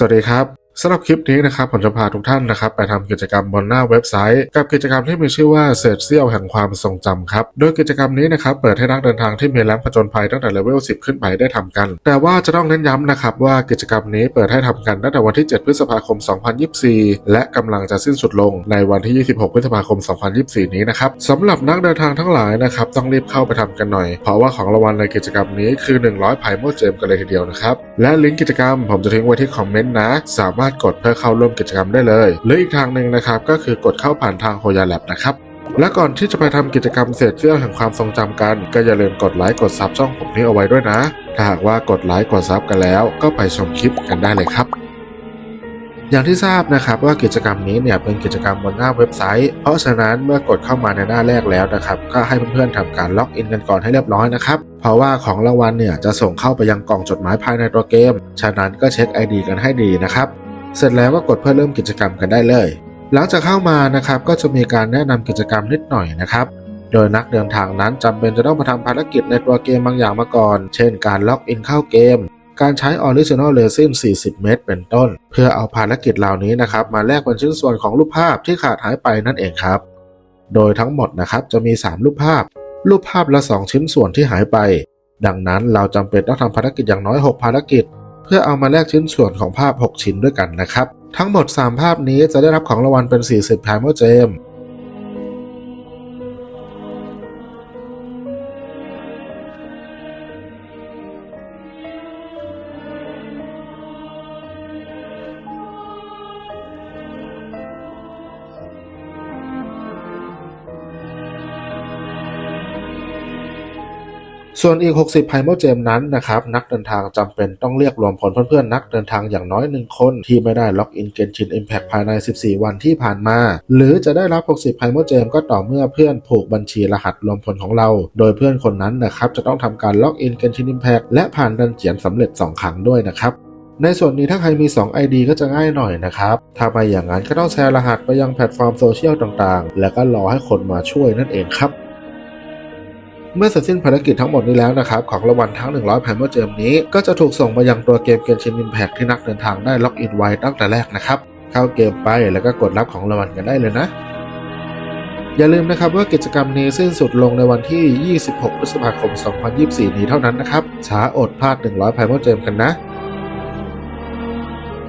สวัสดีครับ สำหรับคลิปนี้นะครับผมจะพาทุกท่านนะครับไปทำกิจกรรมบนหน้าเว็บไซต์ กับกิจกรรมที่มีชื่อว่าเศษเสี้ยวแห่งความทรงจำครับ โดยกิจกรรมนี้นะครับเปิดให้นักเดินทางที่มีแรมผจญภัยตั้งแต่เลเวล 10 ขึ้นไปได้ทำกัน แต่ว่าจะต้องเน้นย้ำนะครับว่ากิจกรรมนี้เปิดให้ทำกันตั้งแต่วันที่ 7 พฤษภาคม 2024 และกำลังจะสิ้นสุดลงในวันที่ 26 พฤษภาคม 2024 นี้นะครับสำหรับนักเดินทางทั้งหลายนะครับต้องรีบเข้าไปทำกันหน่อย เพราะว่าของรางวัลในกิจกรรมนี้คือ 100ไพ่โมเจมกันเลยทีเดียวนะครับและลิงก์กิจกรรมผมจะทิ้งไว้ที่คอมเมนต์นะสามารถกดเพื่อเข้าร่วมกิจกรรมได้เลย หรืออีกทางหนึ่งนะครับก็คือกดเข้าผ่านทางโฮยาแลบนะครับและก่อนที่จะไปทำกิจกรรมเศษเสี้ยวแห่งความทรงจำกัน ก็อย่าลืมกดไลค์กดซับช่องผมนี้เอาไว้ด้วยนะ ถ้าหากว่ากดไลค์กดซับกันแล้ว ก็ไปชมคลิปกันได้เลยครับ อย่างที่ทราบนะครับว่ากิจกรรมนี้เนี่ยเป็นกิจกรรมบนหน้าเว็บไซต์ เพราะฉะนั้นเมื่อกดเข้ามาในหน้าแรกแล้วนะครับก็ให้เพื่อนๆทำการล็อกอินกันก่อนให้เรียบร้อยนะครับเพราะว่าของรางวัลเนี่ยจะส่งเข้าไปยังกล่องจดหมายภายในตัวเกม ฉะนั้นก็เช็ค ID กันให้ดีนะครับ เสร็จแล้วก็กดเพื่อเริ่มกิจกรรมกันได้เลย หลังจากเข้ามานะครับก็จะมีการแนะนำกิจกรรมนิดหน่อยนะครับ โดยนักเดินทางนั้นจำเป็นจะต้องมาทำภารกิจในตัวเกมบางอย่างมาก่อน เช่น การล็อกอินเข้าเกม การใช้ Original Resin 40 เมตร เป็นต้น เพื่อเอาภารกิจเหล่านี้นะครับมาแลกเป็นชิ้นส่วนของรูปภาพที่ขาดหายไปนั่นเองครับ โดยทั้งหมดนะครับจะมี 3 รูปภาพ รูปภาพละ 2 ชิ้นส่วนที่หายไป ดังนั้นเราจำเป็นต้องทำภารกิจอย่างน้อย 6 ภารกิจ พื่อเอามาแลกชิ้นส่วนของภาพ 6 ชิ้นด้วยกันนะครับ ทั้งหมด 3 ภาพนี้จะได้รับของรางวัลเป็น 40 Timer Gem ส่วนอีก 60ไพโมเจมนั้นนะครับนักเดินทางจำเป็นต้องเรียกรวมผลเพื่อนๆนักเดินทางอย่างน้อยหนึ่งคน ที่ไม่ได้ล็อกอินเกนชิน Impact ภายใน 14 วันที่ผ่านมา หรือจะได้รับ 60ไพโมเจมก็ต่อเมื่อเพื่อนผูกบัญชีรหัสรวมผลของเรา โดยเพื่อนคนนั้นนะครับจะต้องทำการล็อกอินเกนชิน Impact และผ่านดันเจียนสำเร็จ 2 ครั้งด้วยนะครับในส่วนนี้ถ้าใครมี 2 ID ก็จะง่ายหน่อยนะครับ ถ้าไม่อย่างนั้นก็ต้องแชร์รหัสไปยังแพลตฟอร์มโซเชียลต่างๆ แล้วก็รอให้คนมาช่วยนั่นเองครับ เมื่อเสร็จสิ้นภารกิจทั้งหมดนี้แล้วนะครับ ของรางวัลทั้ง 100แผ่นเมื่อเจมนี้ ก็จะถูกส่งมายังตัวเกมเกมชิน Impact ที่นักเดินทางได้ล็อกอินไว้ตั้งแต่แรกนะครับ เข้าเกมไปแล้วก็กดรับของรางวัลกันได้เลยนะอย่าลืมนะครับว่ากิจกรรมนี้สิ้นสุดลงในวันที่ 26 พฤษภาคม 2024 นี้เท่านั้นนะครับ ช้าอดพลาด 100แผ่นเมื่อเจมกันนะ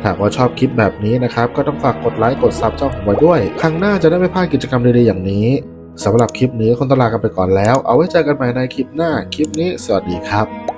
หากว่าชอบคลิปแบบนี้นะครับ ก็ต้องฝากกดไลค์ กดซับช่องผมไว้ด้วย ครั้งหน้าจะได้ไม่พลาดกิจกรรมดีๆอย่างนี้ สำหรับคลิปนี้คนตลากันไปก่อนแล้ว เอาไว้เจอกันใหม่ในคลิปหน้า คลิปนี้สวัสดีครับ